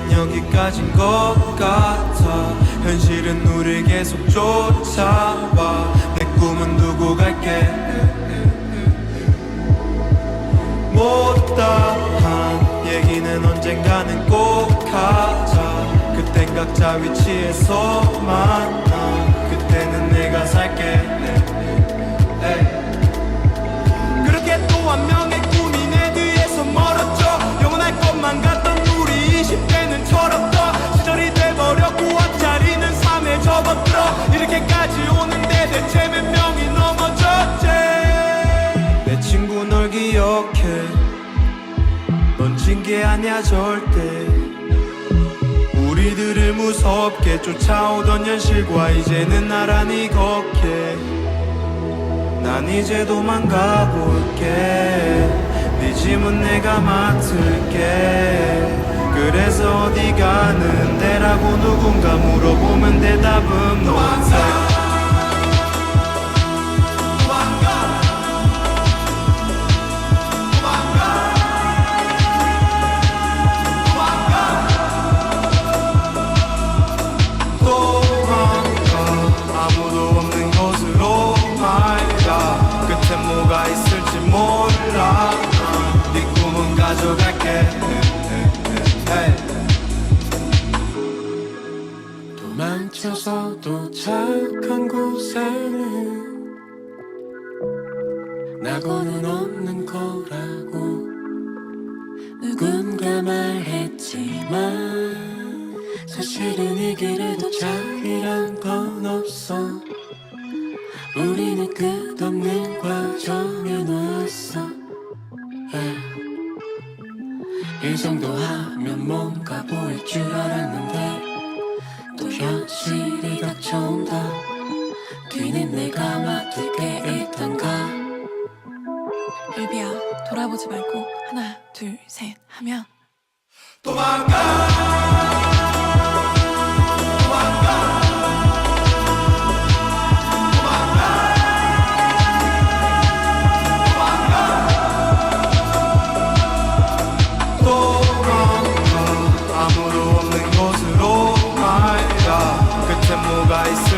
난 여기까진 것 같아. 현실은 우릴 계속 쫓아와. 내 꿈은 두고 갈게. 못다한 얘기는 언젠가는 꼭 하자. 그땐 각자 위치에서 만나 게 아니야 절대. 우리들을 무섭게 쫓아오던 현실과 이제는 나란히 걷게. 난 이제 도망가 볼게. 네 짐은 내가 맡을게. 그래서 어디 가는 데라고 누군가 물어보면 대답은 못해. 도 가져갈게. 도망쳐서 도착한 곳에는 낙오는 없는 거라고 누군가 말했지만 사실은 이 길에 도착이란 건 없어 우리는 끝없는 이 정도 하면 뭔가 보일 줄 알았는데 또 현실이 닥쳐온다. 뒤는 내가 맡을 게 있단가. 일비야 돌아보지 말고 하나 둘 셋 하면. 도망가 끝